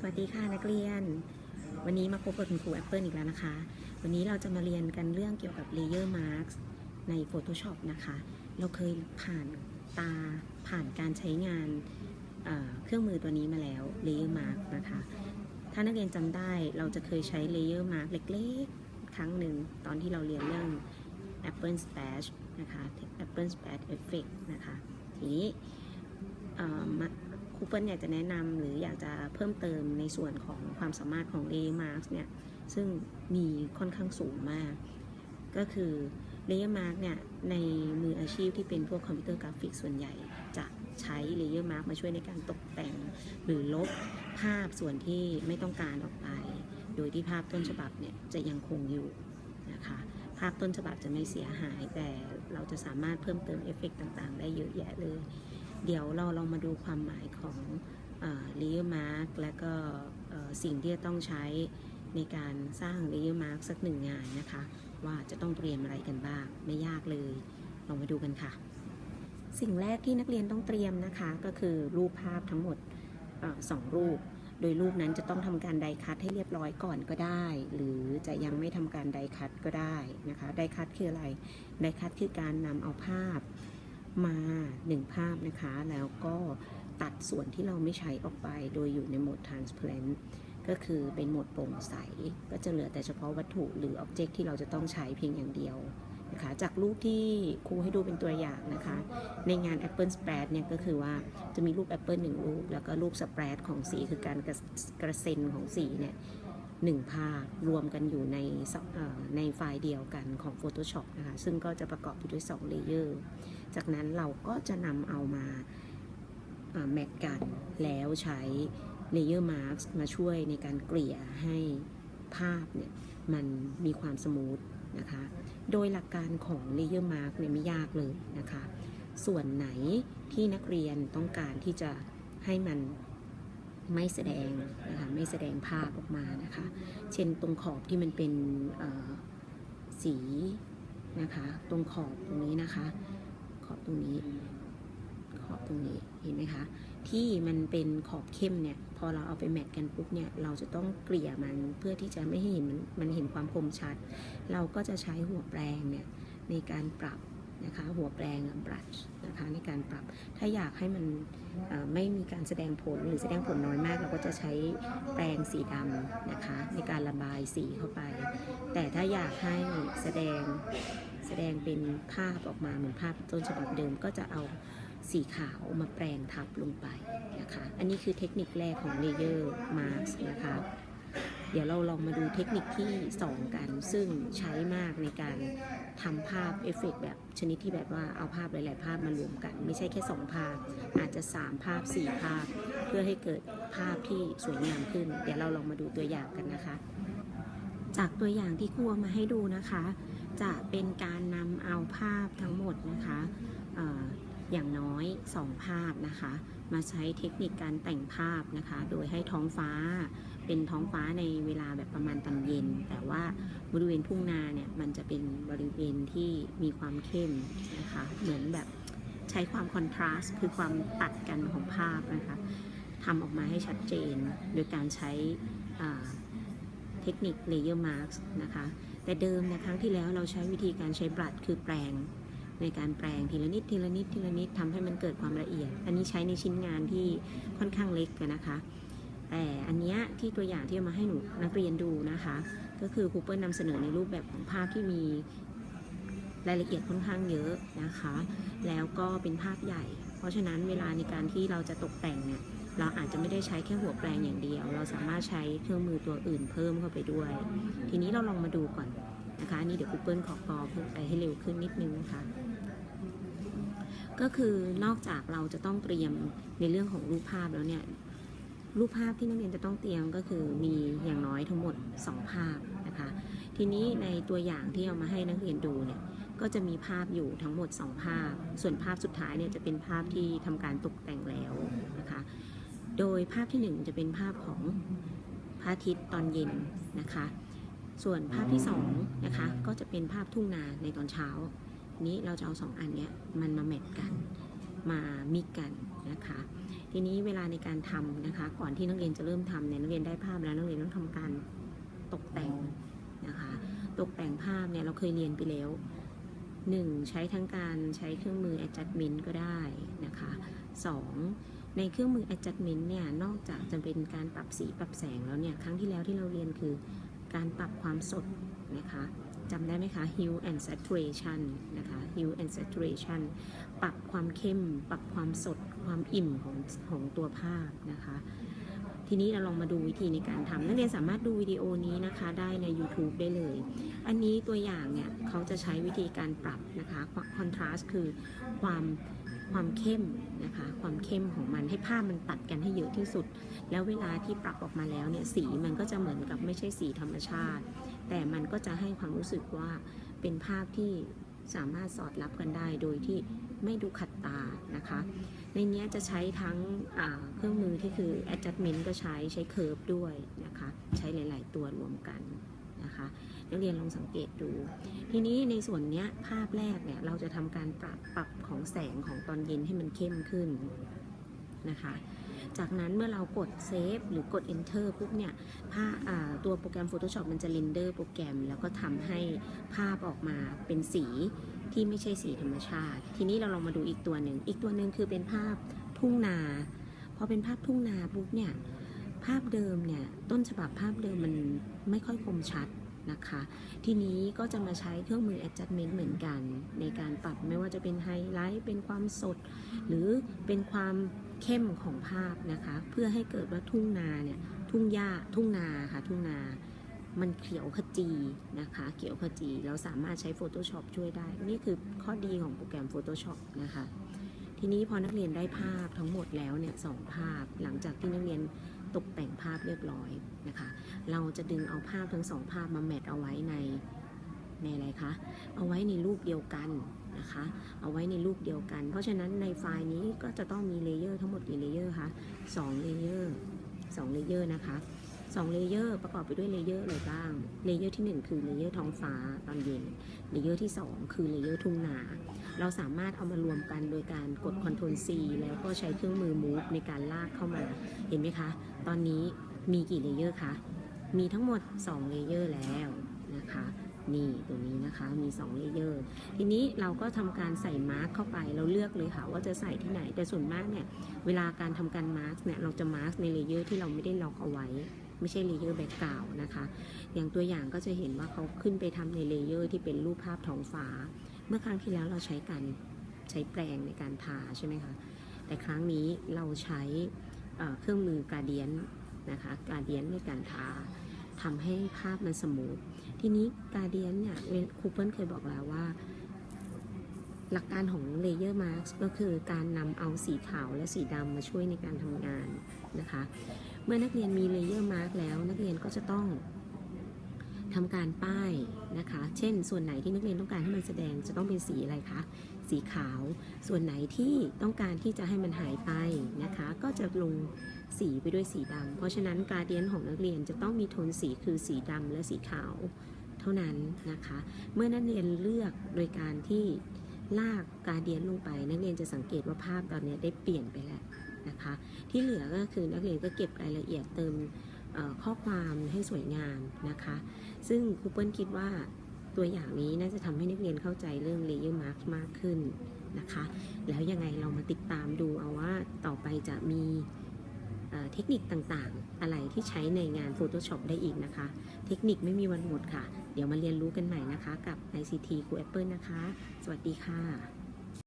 สวัสดีค่ะนักเรียน วันนี้มาพบกับคุณครูแอปเปิลอีกแล้วนะคะ วันนี้เราจะมาเรียนกันเรื่องเกี่ยวกับ Layer Marks ใน Photoshop นะคะ เราเคยผ่านตาผ่านการใช้งานเเครื่องมือตัวนี้มาแล้ว Layer Mark นะคะ ถ้านักเรียนจำได้เราจะเคยใช้ Layer Mark เล็กๆ ครั้งหนึ่งตอนที่เราเรียนเรื่อง Apple Splash นะคะ Apple Splash Effect นะคะ ทีนี้เอ่อมา ครูเปิลอยากจะแนะนำหรืออยากจะเพิ่มเติมในส่วนของความสามารถของ Layer Mark เนี่ยซึ่งมีค่อนข้างสูงมาก ก็คือ Layer Mark เนี่ยในมืออาชีพที่เป็นพวกคอมพิวเตอร์กราฟิกส่วนใหญ่ จะใช้ Layer Mark มาช่วยในการตกแต่ง หรือลบภาพส่วนที่ไม่ต้องการออกไป โดยที่ภาพต้นฉบับเนี่ยจะยังคงอยู่นะคะภาพต้นฉบับจะไม่เสียหาย แต่เราจะสามารถเพิ่มเติมเอฟเฟกต์ต่างๆ ได้เยอะแยะเลย เดี๋ยวเราลองมาดูความหมายของเอ่อ layer mark และก็สิ่งที่จะต้องใช้ในการสร้าง layer mark สักหนึ่งงานนะคะ ว่าจะต้องเตรียมอะไรกันบ้าง ไม่ยากเลยลองมาดูกันค่ะ สิ่งแรกที่นักเรียนต้องเตรียมนะคะ ก็คือรูปภาพทั้งหมดอสองรูป โดยรูปนั้นจะต้องทำการไดคัตให้เรียบร้อยก่อนก็ได้ หรือจะยังไม่ทำการไดคัตก็ได้นะคะไดคัตคืออะไรไดคัตคือการนำเอาภาพ มาหนึ่งภาพนะคะ แล้วก็ตัดส่วนที่เราไม่ใช้ออกไปโดยอยู่ในโหมด transparent ก็คือเป็นโหมดโปร่งใส ก็จะเหลือแต่เฉพาะวัตถุหรือ object ที่เราจะต้องใช้เพียงอย่างเดียวนะคะ จากรูปที่ครูให้ดูเป็นตัวอย่างนะคะ ในงาน Apple Spread เนี่ยก็คือว่าจะมีรูป Apple หนึ่งรูป แล้วก็รูป Spread ของสีคือการกระกระเซ็นของสีเนี่ย หนึ่งภาพรวมกันอยู่ในในไฟล์เดียวกันของ Photoshop นะคะ ซึ่งก็จะประกอบอยู่ด้วย2เลเยอร์ จากนั้นเราก็จะนำเอามาแมทกันแล้วใช้ Layer Marks มาช่วยในการเกลี่ยให้ภาพเนี่ยมันมีความสมูทนะคะ โดยหลักการของ Layer Mark เนี่ยไม่ยากเลยนะคะ ส่วนไหนที่นักเรียนต้องการที่จะให้มัน ไม่แสดงนะคะไม่แสดงภาพออกมานะคะ เช่นตรงขอบที่มันเป็นสีนะคะตรงขอบตรงนี้นะคะ ขอบตรงนี้ ขอบตรงนี้เห็นไหมคะที่มันเป็นขอบเข้มเนี่ยพอเราเอาไปแมทกันปุ๊บเนี่ยเราจะต้องเกลี่ยมันเพื่อที่จะไม่ให้เห็นมันเห็นความคมชัด เราก็จะใช้หัวแปรงเนี่ยในการปรับ นะคะหัวแปรงบรัชนะคะในการปรับถ้าอยากให้มันไม่มีการแสดงผลหรือแสดงผลน้อยมาก เราก็จะใช้แปรงสีดำนะคะในการระบายสีเข้าไป แต่ถ้าอยากให้แสดงแสดงเป็นภาพออกมาเหมือนภาพต้นฉบับเดิมก็จะเอาสีขาวมาแปรงทับลงไปนะคะ อันนี้คือเทคนิคแรกของ Layer Mask นะคะ เดี๋ยวเราลองมาดูเทคนิคที่ 2 กัน ซึ่งใช้มากในการทำภาพเอฟเฟกต์แบบชนิดที่แบบว่าเอาภาพหลาย ๆ ภาพมารวมกัน ไม่ใช่แค่ 2 ภาพ อาจจะ 3 ภาพ 4 ภาพ เพื่อให้เกิดภาพที่สวยงามขึ้น เดี๋ยวเราลองมาดูตัวอย่างกันนะคะ จากตัวอย่างที่ครูมาให้ดูนะคะ จะเป็นการนำเอาภาพทั้งหมดนะคะ อย่างน้อย 2 ภาพนะคะ มาใช้เทคนิคการแต่งภาพนะคะ โดยให้ท้องฟ้าเป็นท้องฟ้าในเวลาแบบประมาณตอนเย็น แต่ว่าบริเวณทุ่งนาเนี่ยมันจะเป็นบริเวณที่มีความเข้มนะคะ เหมือนแบบใช้ความคอนทราสต์คือความตัดกันของภาพนะคะทำออกมาให้ชัดเจน โดยการใช้เทคนิค layer marks นะคะ แต่เดิมนี่ยครั้งที่แล้วเราใช้วิธีการใช้บลัดคือแปรง ในการแปรงทีละนิดทีละนิดทีละนิดทำให้มันเกิดความละเอียด อันนี้ใช้ในชิ้นงานที่ค่อนข้างเล็กนะคะ แต่อันเนี้ยที่ตัวอย่างที่มาให้หนูนักเรียนดูนะคะ ก็คือครูเปิลนำเสนอในรูปแบบของภาพที่มีรายละเอียดค่อนข้างเยอะนะคะ แล้วก็เป็นภาพใหญ่ เพราะฉะนั้นเวลาในการที่เราจะตกแต่งเนี่ย เราอาจจะไม่ได้ใช้แค่หัวแปรงอย่างเดียว เราสามารถใช้เครื่องมือตัวอื่นเพิ่มเข้าไปด้วย ทีนี้เราลองมาดูก่อนนะคะนี่เดี๋ยวครูเปิลขอปอเพิ่ไปให้เร็วขึ้นนิดนึงนะคะก็คือนอกจากเราจะต้องเตรียมในเรื่องของรูปภาพแล้วเนี่ยรูปภาพที่นักเรียนจะต้องเตรียมก็คือมีอย่างน้อยทั้งหมด 2 ภาพนะคะ ทีนี้ในตัวอย่างที่เอามาให้นักเรียนดูเนี่ยก็จะมีภาพอยู่ทั้งหมด 2 ภาพ ส่วนภาพสุดท้ายเนี่ยจะเป็นภาพที่ทำการตกแต่งแล้ว โดยภาพที่ 1 จะเป็นภาพของพระอาทิตย์ตอนเย็นนะคะ ส่วนภาพที่2นะคะก็จะเป็นภาพทุ่งนาในตอนเช้า นี้เราจะเอาสองอันเนี้ยมันมาแมทกันมามิกกันนะคะ ทีนี้เวลาในการทำนะคะ ก่อนที่นักเรียนจะเริ่มทำเนี่ยนักเรียนได้ภาพแล้วนักเรียนต้องทำการตกแต่งนะคะ ตกแต่งภาพเนี่ยเราเคยเรียนไปแล้ว หนึ่งใช้ทั้งการใช้เครื่องมือ adjustment ก็ได้นะคะสองในเครื่องมือ adjustment เนี่ย นอกจากจะเป็นการปรับสีปรับแสงแล้วเนี่ย ครั้งที่แล้วที่เราเรียนคือการปรับความสดนะคะจำได้ไหมคะ hue and saturation นะคะ hue and saturation ปรับความเข้ม ปรับความสด ความอิ่มของของตัวภาพนะคะ ทีนี้เราลองมาดูวิธีในการทำนักเรียนสามารถดูวิดีโอนี้นะคะได้ใน YouTube ได้เลย อันนี้ตัวอย่างเนี่ยเขาจะใช้วิธีการปรับนะคะคอนทราสต์คือความความเข้มนะคะ ความเข้มของมันให้ภาพมันตัดกันให้เยอะที่สุด แล้วเวลาที่ปรับออกมาแล้วเนี่ยสีมันก็จะเหมือนกับไม่ใช่สีธรรมชาติ แต่มันก็จะให้ความรู้สึกว่าเป็นภาพที่ สามารถสอดรับกันได้โดยที่ไม่ดูขัดตานะคะ ในนี้จะใช้ทั้งเครื่องมือที่คือ adjustment ก็ใช้ใช้ curve ด้วยนะคะ ใช้หลาย ๆ ตัวรวมกันนะคะนักเรียนลองสังเกตดู ทีนี้ในส่วนนี้ภาพแรกเนี่ยเราจะทำการปรับปรับของแสงของตอนเย็นให้มันเข้มขึ้นนะคะ จากนั้นเมื่อเรากดเซฟหรือกด enter ปุ๊บเนี่ยภาพตัวโปรแกรม Photoshop มันจะเรนเดอร์โปรแกรม แล้วก็ทำให้ภาพออกมาเป็นสีที่ไม่ใช่สีธรรมชาติ ทีนี้เราลองมาดูอีกตัวหนึ่ง อีกตัวหนึ่งคือเป็นภาพทุ่งนา พอเป็นภาพทุ่งนาปุ๊บเนี่ยภาพเดิมเนี่ยต้นฉบับภาพเดิมมันไม่ค่อยคมชัด นะคะ ทีนี้ก็จะมาใช้เครื่องมือ adjustment เหมือนกัน ในการปรับไม่ว่าจะเป็นไฮไลท์ เป็นความสด หรือเป็นความเข้มของภาพนะคะ เพื่อให้เกิดว่าทุ่งนาเนี่ยทุ่งหญ้าทุ่งนาค่ะทุ่งนามันเขียวขจีนะคะ เขียวขจีเราสามารถใช้ Photoshop ช่วยได้ นี่คือข้อดีของโปรแกรม Photoshop นะคะ ทีนี้พอนักเรียนได้ภาพทั้งหมดแล้วเนี่ยสองภาพหลังจากที่นักเรียน ตกแต่งภาพเรียบร้อยนะคะ เราจะดึงเอาภาพทั้งสองภาพมาแมทเอาไว้ในในอะไรคะ เอาไว้ในรูปเดียวกันนะคะ เอาไว้ในรูปเดียวกัน เพราะฉะนั้นในไฟล์นี้ก็จะต้องมีเลเยอร์ทั้งหมดกี่เลเยอร์คะสองเลเยอร์สองเลเยอร์นะคะ สองเลเยอร์ประกอบไปด้วยเลเยอร์อะไรบ้าง เลเยอร์ที่ 1 คือเลเยอร์ท้องฟ้าตอนเย็น เลเยอร์ที่ 2 คือเลเยอร์ทุ่งนา เราสามารถเอามารวมกันโดยการกด Ctrl C แล้วก็ใช้เครื่องมือ Move ในการลากเข้ามา เห็นไหมคะ ตอนนี้มีกี่เลเยอร์คะ มีทั้งหมด2เลเยอร์แล้วนะคะนี่ตัวนี้นะคะมี2เลเยอร์ทีนี้เราก็ทำการใส่มาร์กเข้าไปเราเลือกเลยค่ะว่าจะใส่ที่ไหนแต่ส่วนมากเนี่ยเวลาการทำการมาร์กเนี่ยเราจะมาร์กในเลเยอร์ที่เราไม่ได้ล็อกเอาไว้ ไม่ใช่เลเยอร์แบ็กกราวนะคะ อย่างตัวอย่างก็จะเห็นว่าเขาขึ้นไปทำในเลเยอร์ที่เป็นรูปภาพท้องฟ้า เมื่อครั้งที่แล้วเราใช้การใช้แปรงในการทาใช่ไหมคะ แต่ครั้งนี้เราใช้เเครื่องมือกาเดียนนะคะกาเดียนในการทาทำให้ภาพมันสมูท ทีนี้กาเดียนเนี่ยครูเปิลเคยบอกแล้วว่า หลักการของเลเยอร์มาร์กก็คือการนำเอาสีขาวและสีดำมาช่วยในการทำงานนะคะ เมื่อนักเรียนมีเลเยอร์มาร์กแล้ว นักเรียนก็จะต้องทำการป้ายนะคะ เช่น ส่วนไหนที่นักเรียนต้องการให้มันแสดงจะต้องเป็นสีอะไรคะ สีขาว ส่วนไหนที่ต้องการที่จะให้มันหายไปนะคะ ก็จะลงสีไปด้วยสีดำ เพราะฉะนั้นการเดียนของนักเรียนจะต้องมีโทนสีคือสีดำและสีขาวเท่านั้นนะคะ เมื่อนักเรียนเลือกโดยการที่ลากการเดียนลงไป นักเรียนจะสังเกตว่าภาพตอนนี้ได้เปลี่ยนไปแล้ว นะคะ ที่เหลือก็คือนักเรียนก็เก็บรายละเอียดเติมข้อความให้สวยงามนะคะ ซึ่งครูเปิลคิดว่าตัวอย่างนี้น่าจะทำให้นักเรียนเข้าใจเรื่อง layer mark มากขึ้นนะคะ แล้วยังไงเรามาติดตามดูเอาว่าต่อไปจะมีเอ่อเทคนิคต่างๆ อะไรที่ใช้ในงาน Photoshop ได้อีกนะคะ เทคนิคไม่มีวันหมดค่ะ เดี๋ยวมาเรียนรู้กันใหม่นะคะ กับ ICT ครู Apple นะคะ สวัสดีค่ะ